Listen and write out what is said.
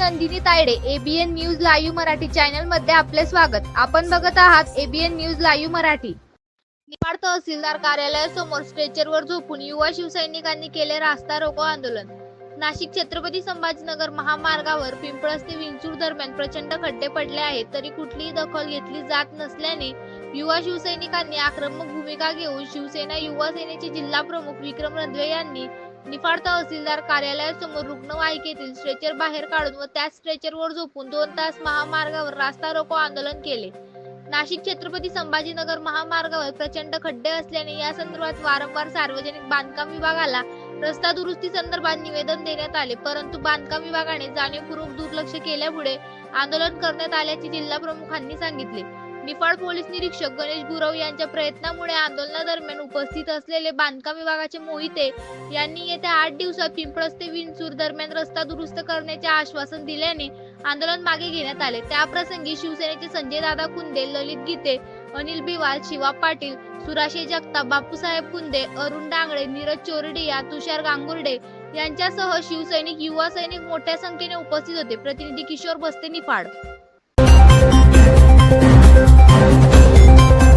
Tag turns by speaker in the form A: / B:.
A: Nandini Tayade ABN news live Marathi चॅनलमध्ये आपले स्वागत. आपण बघत आहात ABN news live Marathi. Niphad तहसीलदार कार्यालयासमोर स्ट्रेचरवर झोपून युवा शिवसैनिकांनी केले रास्ता रोको आंदोलन. नाशिक छत्रपती संभाजीनगर महामार्गावर पिंपळस ते विंचूर दरम्यान प्रचंड खड्डे पडले आहेत तरी कुठलीही दखल घेतली जात नसल्याने युवा शिवसैनिकांनी आक्रमक भूमिका घेऊन शिवसेना युवा सेनेचे जिल्हा प्रमुख विक्रम रंधवे यांनी निफाड तहसीलदार कार्यालयासमोर रुग्णवाहिकेतील स्ट्रेचर बाहेर काढून व त्या स्ट्रेचरवर झोपून दोन तास महामार्गावर रास्ता रोको आंदोलन केले. नाशिक छत्रपती संभाजीनगर महामार्गावर प्रचंड खड्डे असल्याने या संदर्भात वारंवार सार्वजनिक बांधकाम विभागाला रस्ता दुरुस्ती संदर्भात निवेदन देण्यात आले. परंतु बांधकाम विभागाने जाणीवपूर्वक दुर्लक्ष केल्यामुळे आंदोलन करण्यात आल्याचे जिल्हा प्रमुखांनी सांगितले. निफाड पोलीस निरीक्षक गणेश गुरव यांच्या प्रयत्नामुळे आंदोलनादरम्यान उपस्थित असलेले बांधकाम विभागाचे मोहिते यांनी येत्या आठ दिवसात पिंपळस ते विंचूर दरम्यान रस्ता दुरुस्त करण्याचे आश्वासन दिल्याने आंदोलन मागे घेण्यात आले. त्याप्रसंगी शिवसेनेचे संजय दादा कुंदे ललित गीते अनिल बिवाल शिवा पाटील सुराशे जगताप बापूसाहेब कुंदे अरुण डांगळे नीरज चोरडिया तुषार गांगुर्डे यांच्यासह शिवसैनिक युवा सैनिक मोठ्या संख्येने उपस्थित होते. प्रतिनिधी किशोर बस्ते निफाड.